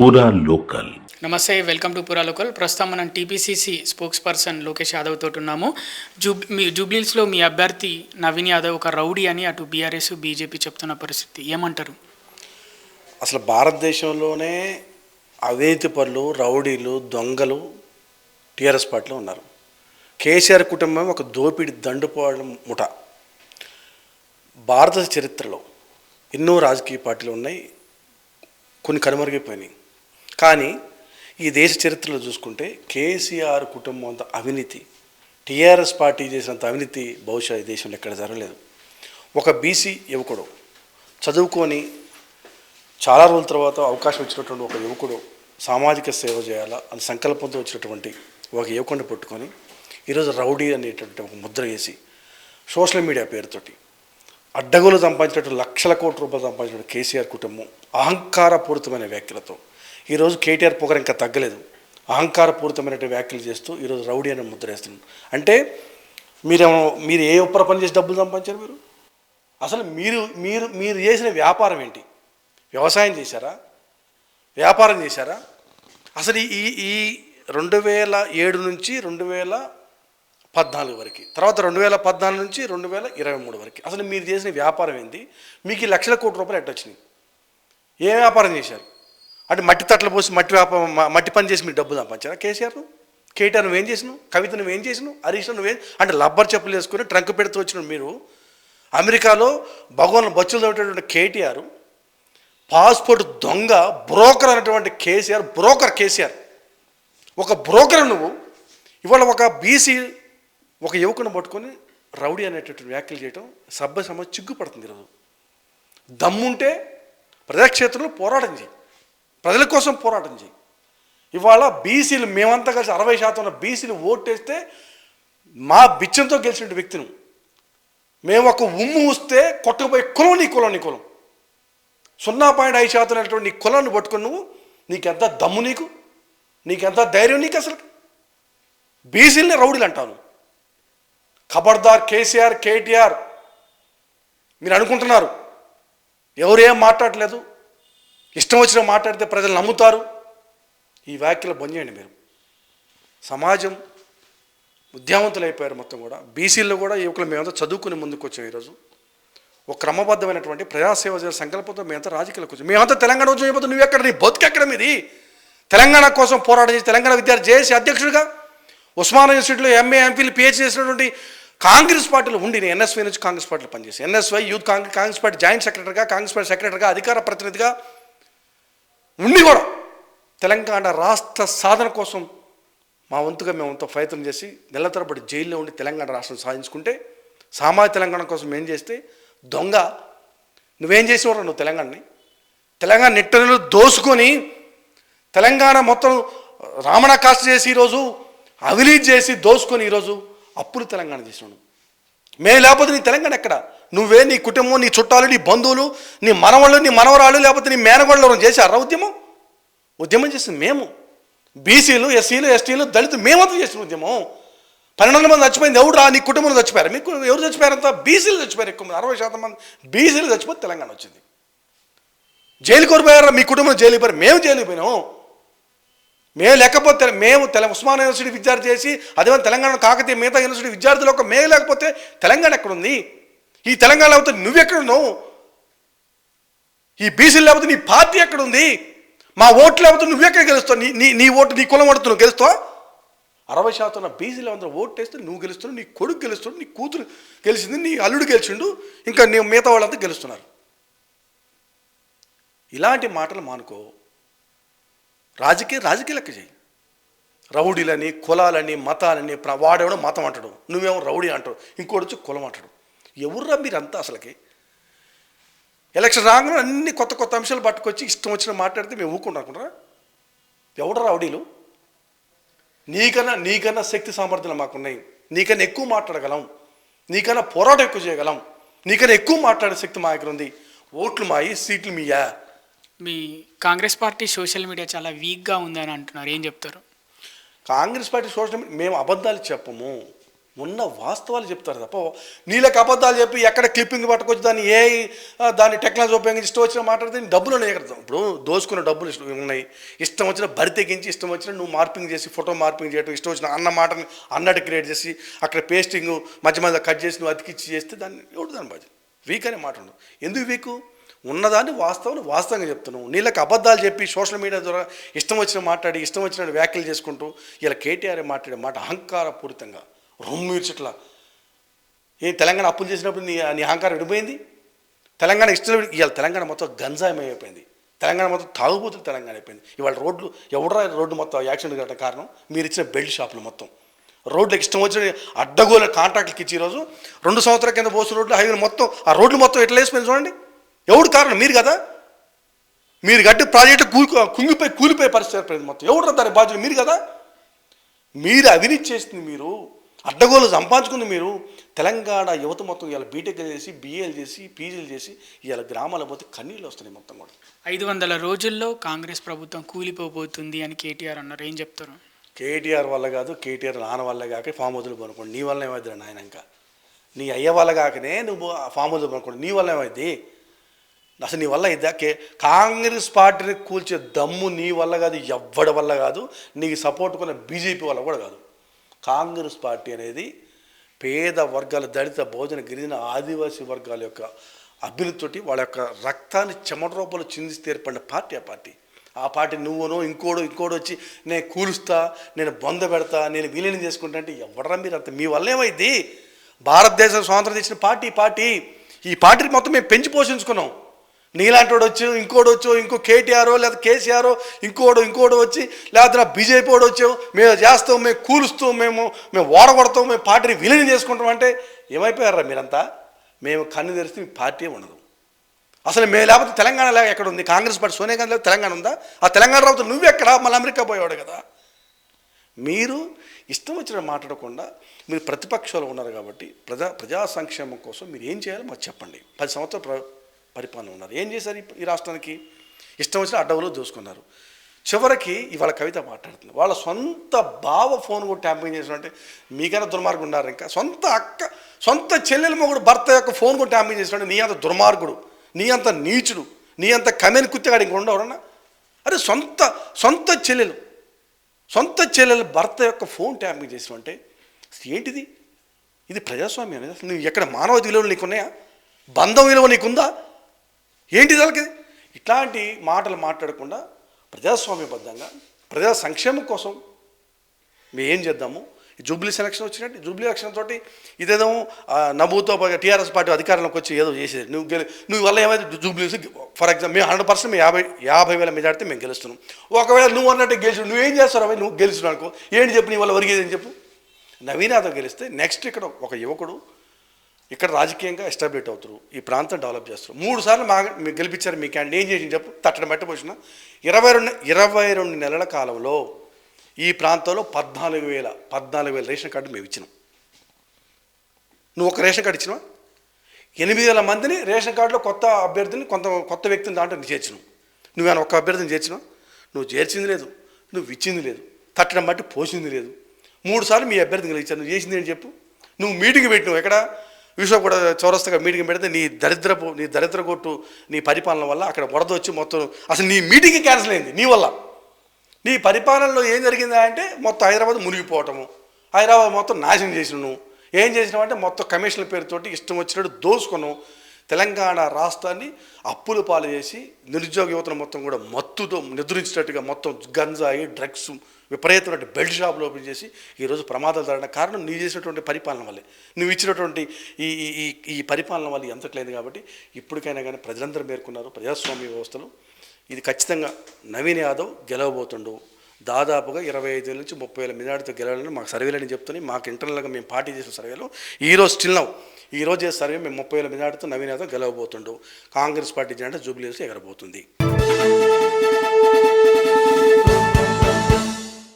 పూరా లోకల్ నమస్తే welcome to పురా లోకల్ ప్రస్తుతం మనం TPCC spokesperson Lokesh Yadav తోటి ఉన్నాము. జూబ్ మీ జూబ్లీస్లో మీ అభ్యర్థి నవీన్ యాదవ్ ఒక రౌడీ అని అటు బీఆర్ఎస్ బీజేపీ చెప్తున్న పరిస్థితి. ఏమంటారు? అసలు భారతదేశంలోనే అవినీతి పరులు రౌడీలు దొంగలు టీఆర్ఎస్ పార్టీలో ఉన్నారు. కేసీఆర్ కుటుంబం ఒక దోపిడి దండుపోవడం ముఠ. భారత చరిత్రలో ఎన్నో రాజకీయ పార్టీలు ఉన్నాయి కొన్ని కనుమరుగైపోయినాయి. కానీ ఈ దేశ చరిత్రలో చూసుకుంటే కేసీఆర్ కుటుంబం అంత అవినీతి టీఆర్ఎస్ పార్టీ చేసినంత అవినీతి బహుశా ఈ దేశంలో ఎక్కడ జరగలేదు. ఒక బీసీ యువకుడు చదువుకొని చాలా రోజుల తర్వాత అవకాశం ఇచ్చినటువంటి ఒక యువకుడు సామాజిక సేవ చేయాలా అని సంకల్పంతో వచ్చినటువంటి ఒక యువకుడిని పట్టుకొని ఈరోజు రౌడీ అనేటటువంటి ఒక ముద్ర వేసి సోషల్ మీడియా పేరుతోటి అడ్డగోలు సంపాదించినట్టు లక్షల కోట్ల రూపాయలు సంపాదించిన కేసీఆర్ కుటుంబం అహంకారపూరితమైన వ్యాఖ్యలతో ఈరోజు కేటీఆర్ పొగర ఇంకా తగ్గలేదు. అహంకారపూరితమైన వ్యాఖ్యలు చేస్తూ ఈరోజు రౌడీ అనే ముద్ర వేస్తున్నాం అంటే మీరేమో మీరు ఏ ఒప్పర పని చేసి డబ్బులు సంపాదించారు మీరు? అసలు మీరు మీరు మీరు చేసిన వ్యాపారం ఏంటి? వ్యవసాయం చేశారా? వ్యాపారం చేశారా? అసలు ఈ- ఈ ఈ రెండు వేల ఏడు నుంచి రెండు వేల పద్నాలుగు వరకు తర్వాత రెండు వేల పద్నాలుగు నుంచి రెండు వేల ఇరవై మూడు వరకు అసలు మీరు చేసిన వ్యాపారం ఏంది? మీకు ఈ లక్షల కోట్ల రూపాయలు ఎట్టొచ్చినాయి? ఏ వ్యాపారం చేశారు? అంటే మట్టి తట్టలు పోసి మట్టి మట్టి పని చేసి మీరు డబ్బులు సంపాదించారా? కేసీఆర్? కేటీఆర్ నువ్వేం చేసినావు? కవిత నువ్వేం చేసినావు? హరీష్ నువ్వేం అంటే లబ్బర్ చెప్పులు వేసుకుని ట్రంక్ పెడుతూ వచ్చిన మీరు. అమెరికాలో భగవాన్ బచ్చులు తోటేటువంటి కేటీఆర్ పాస్పోర్ట్ దొంగ బ్రోకర్ అనేటువంటి కేసీఆర్ బ్రోకర్ కేసీఆర్. ఒక బ్రోకర్ నువ్వు ఇవాళ ఒక బీసీ ఒక యువకుని పట్టుకొని రౌడీ అనేటటువంటి వ్యాఖ్యలు చేయటం సభ్య సమాజ చిగ్గుపడుతుంది ఈరోజు. దమ్ముంటే ప్రజాక్షేత్రంలో పోరాటం చేయి. ప్రజల కోసం పోరాటం చేయి. ఇవాళ బీసీలు మేమంతా కలిసి అరవై శాతం ఉన్న బీసీలు ఓటేస్తే మా బిచ్చంతో గెలిచిన వ్యక్తిని మేము ఒక ఉమ్ము వస్తే కొట్టకపోయే కులం నీ కులం నీ కులం. సున్నా పాయింట్ ఐదు శాతం అనేటువంటి నీ కులాన్ని పట్టుకుని నువ్వు నీకెంత దమ్ము నీకు? నీకెంత ధైర్యం నీకు అసలు? బీసీలని రౌడీలు అంటాను ఖబర్దార్ కేసీఆర్ కేటీఆర్ మీరు అనుకుంటున్నారు. ఎవరేం మాట్లాడలేదు? ఇష్టం వచ్చిన మాట్లాడితే ప్రజలు నమ్ముతారు. ఈ వ్యాఖ్యలు బంద్ చేయండి మీరు. సమాజం ఉద్యమవంతులు అయిపోయారు మొత్తం కూడా. బీసీల్లో కూడా యువకులు మేమంతా చదువుకుని ముందుకు వచ్చాం ఈరోజు. ఒక క్రమబద్ధమైనటువంటి ప్రజాసేవ చేసే సంకల్పంతో మేమంతా రాజకీయాలకు వచ్చాం. మేమంతా తెలంగాణ వచ్చి అయిపోతే నువ్వు ఎక్కడ? నీ బతుకెక్కడ మీది? తెలంగాణ కోసం పోరాటం చేసి తెలంగాణ విద్యార్థి జేఏసీ అధ్యక్షుడిగా ఉస్మానియా యూనివర్సిటీలో ఎంఏ ఎంపీలు పిహెచ్డీ చేసినటువంటి కాంగ్రెస్ పార్టీలో ఉండి నేను ఎన్ఎస్వై నుంచి కాంగ్రెస్ పార్టీలో పనిచేసి NSUI youth Congress Congress party joint సెక్రటరీగా కాంగ్రెస్ పార్టీ సెక్రటరీగా అధికార ప్రతినిధిగా ఉండి కూడా తెలంగాణ రాష్ట్ర సాధన కోసం మా వంతుగా మేము అంత ప్రయత్నం చేసి నెల తరబడి జైల్లో ఉండి తెలంగాణ రాష్ట్రం సాధించుకుంటే సామాజిక తెలంగాణ కోసం ఏం చేస్తే దొంగ నువ్వేం చేసినవారు నువ్వు తెలంగాణని? తెలంగాణ నిట్టనులు దోసుకొని తెలంగాణ మొత్తం రామణ కాస్ట్ చేసి ఈరోజు అవినీతి చేసి దోసుకొని ఈరోజు అప్పులు తెలంగాణ చేసినాడు. మేము లేకపోతే నీ తెలంగాణ ఎక్కడ? నువ్వే నీ కుటుంబం నీ చుట్టాలు నీ బంధువులు నీ మనవాళ్ళు నీ మనవరాళ్ళు లేకపోతే నీ మేనగోళ్ళు చేశారా ఉద్యమం? ఉద్యమం చేసింది మేము. బీసీలు ఎస్సీలు ఎస్టీలు దళితులు మేమంతా చేసిన ఉద్యమం. పన్నెండు వందల మంది చచ్చిపోయింది ఎవరు రా నీ కుటుంబంలో చచ్చిపోయారు? మీకు ఎవరు చచ్చిపోయారంతా బీసీలు చచ్చిపోయారు ఎక్కువ మంది అరవై శాతం మంది. బీసీలు చచ్చిపోతే తెలంగాణ వచ్చింది. జైలు కోరిపోయారా మీ కుటుంబం జైలు పోయారు. మేము జైలు మేము లేకపోతే మేము తెల ఉస్మాన్ యూనివర్సిటీ విద్యార్థి చేసి అదే తెలంగాణ కాకతీయ మిగతా యూనివర్సిటీ విద్యార్థులు ఒక మేము లేకపోతే తెలంగాణ ఎక్కడుంది? ఈ తెలంగాణ లేకపోతే నువ్వెక్కడున్నావు? ఈ బీసీలు లేకపోతే నీ పార్టీ ఎక్కడుంది? మా ఓట్లు లేకపోతే నువ్వెక్కడ గెలుస్తావు? నీ నీ నీ ఓటు నీ కులం ఓడుతు నువ్వు గెలుస్తావు? అరవై శాతం బీసీలు అందరూ ఓటు వేస్తే నువ్వు గెలుస్తున్నావు నీ కొడుకు గెలుస్తున్నాడు నీ కూతురు గెలిచింది నీ అల్లుడు గెలిచిండు ఇంకా నీ మిగతా వాళ్ళంతా గెలుస్తున్నారు. ఇలాంటి మాటలు మానుకో. రాజకీయ రాజకీయ లెక్క చేయి రౌడీలని కులాలని మతాలని వాడేవడం మతం అంటాడు. నువ్వేమో రౌడీ అంటావు. ఇంకోటి వచ్చి కులం అంటాడు. ఎవర్రా మీరంతా అసలుకి? ఎలక్షన్ రాగానే అన్ని కొత్త కొత్త అంశాలు పట్టుకొచ్చి ఇష్టం వచ్చిన మాట్లాడితే మేము ఊరుకుంటాం అనుకుంటారా? ఎవడ రౌడీలు? నీకన్నా నీకన్నా శక్తి సామర్థ్యాలు మాకున్నాయి. నీకన్నా ఎక్కువ మాట్లాడగలం. నీకన్నా పోరాటం ఎక్కువ చేయగలం. నీకన్నా ఎక్కువ మాట్లాడే శక్తి మా దగ్గర ఉంది. ఓట్లు మాయి సీట్లు మీయా మీ కాంగ్రెస్ పార్టీ సోషల్ మీడియా చాలా వీక్గా ఉందని అంటున్నారు. ఏం చెప్తారు? కాంగ్రెస్ పార్టీ సోషల్ మీడియా మేము అబద్ధాలు చెప్పము. ఉన్న వాస్తవాలు చెప్తారు తప్ప నీళ్ళకి అబద్ధాలు చెప్పి ఎక్కడ క్లిప్పింగ్ పట్టుకొచ్చి దాన్ని ఏ దాన్ని టెక్నాలజీ ఉపయోగించి ఇష్టం వచ్చిన మాట్లాడితే డబ్బులు ఉన్నాయి ఎక్కడ ఇప్పుడు దోసుకున్న డబ్బులు ఇష్టం ఉన్నాయి. ఇష్టం వచ్చిన బరి తెగించి ఇష్టం వచ్చిన నువ్వు మార్పింగ్ చేసి ఫోటో మార్పింగ్ చేయడం ఇష్టం వచ్చిన అన్న మాటని అన్నట్టు క్రియేట్ చేసి అక్కడ పేస్టింగ్ మధ్య మధ్య కట్ చేసి నువ్వు అతికిచ్చి చేస్తే దాన్ని ఎవడు దాని బాధ్యత? వీక్ అనే మాట ఉండదు. ఎందుకు వీకు? ఉన్నదాన్ని వాస్తవం వాస్తవంగా చెప్తున్నాం నీళ్ళకి అబద్ధాలు చెప్పి సోషల్ మీడియా ద్వారా ఇష్టం వచ్చిన మాట్లాడి ఇష్టం వచ్చిన వ్యాఖ్యలు చేసుకుంటూ ఇలా కేటీఆర్ మాట్లాడే మాట అహంకారపూరితంగా రొమ్ము రొమ్మిర్చట్లా ఏ తెలంగాణ అప్పులు చేసినప్పుడు నీ నీ అహంకారం విడిపోయింది? తెలంగాణ ఇష్టం ఇవాళ తెలంగాణ మొత్తం గంజాయం అయిపోయింది. తెలంగాణ మొత్తం తాగుబోతులు తెలంగాణ అయిపోయింది. ఇవాళ రోడ్లు ఎవడరా రోడ్డు మొత్తం యాక్సిడెంట్ కట్ట కారణం? మీరు ఇచ్చిన బెల్ట్ షాపులు మొత్తం. రోడ్లకు ఇష్టం వచ్చిన అడ్డగోల కాంట్రాక్ట్లకి ఇచ్చి ఈరోజు రెండు సంవత్సరాల కింద పోసిన రోడ్లు హైవే మొత్తం ఆ రోడ్లు మొత్తం ఎట్లా వేసిపోయింది చూడండి. ఎవడు కారణం? మీరు కదా. మీరు గట్టి ప్రాజెక్టు కూలి కుంగిపోయి కూలిపోయే పరిస్థితి ఏర్పడింది మొత్తం. ఎవడు దాని బాధ్యత మీరు కదా. మీరు అవినీతి చేసింది మీరు. అడ్డగోలు సంపాదించుకుంది మీరు. తెలంగాణ యువత మొత్తం ఇలా బీటెక్ చేసి బీఏలు చేసి పీజీలు చేసి ఇలా గ్రామాల పోతే కన్నీళ్ళు వస్తున్నాయి మొత్తం కూడా. ఐదు వందల రోజుల్లో కాంగ్రెస్ ప్రభుత్వం కూలిపోబోతుంది అని కేటీఆర్ అన్నారు. ఏం చెప్తారు? కేటీఆర్ వల్ల కాదు కేటీఆర్ నాన్న వల్ల కాక ఫామ్ హౌస్లు కొనుక్కోండి. నీ వల్ల ఏమైంది నాయన ఇంకా. నీ అయ్య వల్ల కాకనే నువ్వు ఫామ్ హౌస్లు కొనుక్కోండి. నీ వల్ల ఏమైంది అసలు నీ వల్ల ఇద్దా కే కాంగ్రెస్ పార్టీని కూల్చే దమ్ము నీ వల్ల కాదు ఎవ్వడి వల్ల కాదు నీకు సపోర్ట్ కొన్న బీజేపీ వల్ల కూడా కాదు. కాంగ్రెస్ పార్టీ అనేది పేద వర్గాల దళిత భోజన గిరిజన ఆదివాసీ వర్గాల యొక్క అభివృద్ధితోటి వాళ్ళ యొక్క రక్తాన్ని చెమట రూపంలో చింది తీర్పడిన పార్టీ ఆ పార్టీ. ఆ పార్టీ నువ్వునో ఇంకోడు ఇంకోడు వచ్చి నేను కూలుస్తా నేను బొంద పెడతా నేను విలీనం చేసుకుంటా అంటే ఎవడరా మీరు అంత? మీ వల్ల ఏమైంది? భారతదేశం స్వాతంత్రం తెచ్చిన పార్టీ పార్టీ. ఈ పార్టీని మొత్తం మేము పెంచి పోషించుకున్నాం. నీలాంటి వాడు వచ్చి ఇంకోటి వచ్చో ఇంకో కేటీఆర్ లేదా కేసీఆర్ ఇంకోడు ఇంకోడు వచ్చి లేకపోతే బీజేపీ వాడు వచ్చావు మేము చేస్తాం మేము కూలుస్తూ మేము మేము ఓడగొడతాం మేము పార్టీని విలీనం చేసుకుంటాం అంటే ఏమైపోయారా మీరంతా? మేము కన్ను తెరిస్తే మీ పార్టీ ఉండదు. అసలు మేము లేకపోతే తెలంగాణ లేక ఎక్కడ ఉంది? కాంగ్రెస్ పార్టీ సోనియా గాంధీ లేకపోతే తెలంగాణ ఉందా? ఆ తెలంగాణ రావుతో నువ్వెక్కడ మళ్ళీ అమెరికా పోయేవాడు కదా. మీరు ఇష్టం వచ్చిన మాట్లాడకుండా మీరు ప్రతిపక్షంలో ఉన్నారు కాబట్టి ప్రజా ప్రజా సంక్షేమం కోసం మీరు ఏం చేయాలో మాకు చెప్పండి. పది సంవత్సరాలు ప్ర పరిపాలన ఉన్నారు. ఏం చేశారు ఈ- రాష్ట్రానికి? ఇష్టం వచ్చిన అడ్డవులు దోసుకున్నారు. చివరికి ఇవాళ కవిత మాట్లాడుతుంది. వాళ్ళ సొంత బావ ఫోన్ కూడా ట్యాంపింగ్ చేసినట్టే మీకైనా దుర్మార్గుడు ఉన్నారు ఇంకా. సొంత అక్క సొంత చెల్లెల మొగుడు భర్త యొక్క ఫోన్ కూడా ట్యాంపింగ్ చేసినట్టు నీ అంత దుర్మార్గుడు నీ అంత నీచుడు నీ అంత కమెని కుత్తగాడు ఇంక ఉండవరన్నా అరే సొంత సొంత చెల్లెలు సొంత చెల్లెలు భర్త యొక్క ఫోన్ ట్యాంపింగ్ చేసినట్టే ఏంటిది? ఇది ప్రజాస్వామ్యం. నువ్వు ఎక్కడ మానవ విలువలు నీకున్నాయా? బంధం విలువ నీకుందా? ఏంటి దానికి ఇట్లాంటి మాటలు మాట్లాడకుండా ప్రజాస్వామ్యబద్ధంగా ప్రజా సంక్షేమం కోసం మేము ఏం చేద్దాము? ఈ జూబ్లీ సెలక్షన్ వచ్చినట్టు జూబ్లీ ఎలక్షన్ తోటి ఇదేదో ఆ, నవ్వుతో టీఆర్ఎస్ పార్టీ అధికారంలోకి వచ్చి ఏదో చేసేది. నువ్వు గెలి నువ్వు వల్ల ఏమైతే జూబ్లీ ఫర్ ఎగ్జాంపుల్ మేము హండ్రెడ్ పర్సెంట్ మేము యాభై యాభై వేల మెజార్టీ మేము గెలుస్తున్నాం. ఒకవేళ నువ్వు అన్నట్టు గెలిచి నువ్వేం చేస్తావు అవి నువ్వు గెలిచినావు అనుకో ఏంటి చెప్పు నీ వల్ల ఒరిగేది అని చెప్పు? నవీనాథం గెలిస్తే నెక్స్ట్ ఇక్కడ ఒక యువకుడు ఇక్కడ రాజకీయంగా ఎస్టాబ్లిట్ అవుతారు ఈ ప్రాంతం డెవలప్ చేస్తారు మూడు సార్లు మా గెలిపించారు మీ క్యాండిడేట్ ఏం చేసి చెప్పు? తట్టడం పెట్టబోసిన ఇరవై రెండు ఇరవై రెండు నెలల కాలంలో ఈ ప్రాంతంలో పద్నాలుగు వేల పద్నాలుగు వేల రేషన్ కార్డు మేము ఇచ్చినాం. నువ్వు ఒక రేషన్ కార్డు ఇచ్చినావా? ఎనిమిది వేల మందిని రేషన్ కార్డులో కొత్త అభ్యర్థిని కొంత కొత్త వ్యక్తిని దాంట్లో నువ్వు చేర్చినావు నువ్వేమైనా ఒక్క అభ్యర్థిని చేర్చినావు? నువ్వు చేర్చింది లేదు. నువ్వు ఇచ్చింది లేదు. తట్టడం బట్టి పోసింది లేదు. మూడు సార్లు మీ అభ్యర్థిని గెలిచాను నువ్వు చేసింది అని చెప్పు? నువ్వు మీటింగ్ పెట్టినావు. ఎక్కడ? యూసఫ్ కూడా చౌరస్తగా మీటింగ్ పెడితే నీ దరిద్రపు నీ దరిద్ర కొట్టు నీ పరిపాలన వల్ల అక్కడ వరద వచ్చి మొత్తం అసలు నీ మీటింగ్ క్యాన్సిల్ అయింది నీ వల్ల. నీ పరిపాలనలో ఏం జరిగిందా అంటే మొత్తం హైదరాబాద్ మునిగిపోవటము. హైదరాబాద్ మొత్తం నాశనం చేసిన నువ్వు ఏం చేసినావు అంటే మొత్తం కమిషన్ల పేరుతోటి ఇష్టం వచ్చినట్టు దోసుకున్నావు. తెలంగాణ రాష్ట్రాన్ని అప్పులు పాలు చేసి నిరుద్యోగ యువతను మొత్తం కూడా మత్తుతో నిద్రించినట్టుగా మొత్తం గంజాయి డ్రగ్స్ విపరీతమైన బెల్ట్ షాపులు ఓపెన్ చేసి ఈరోజు ప్రమాదాలు జరగడం కారణం నీ చేసినటువంటి పరిపాలన వల్లే. నువ్వు ఇచ్చినటువంటి ఈ ఈ ఈ పరిపాలన వల్ల ఎంతట్లేదు కాబట్టి ఇప్పటికైనా కానీ ప్రజలందరూ మేర్కొన్నారు ప్రజాస్వామ్య వ్యవస్థలు. ఇది ఖచ్చితంగా నవీన్ యాదవ్ గెలవబోతుండు. దాదాపుగా ఇరవై ఐదు నుంచి ముప్పై వేల మెజార్టీతో గెలవాలని మాకు సర్వేలని చెప్తున్నాయి. మాకు ఇంటర్నల్గా మేము పార్టీ చేసిన సర్వేలో ఈ రోజు స్టిల్ నవ్వు ఈ రోజు సర్వే మేము ముప్పై వేల మెజార్టీతో నవీన్ యాదవ్ గెలవబోతుండు. కాంగ్రెస్ పార్టీ జెండా జూబ్లీస్ ఎగరబోతుంది.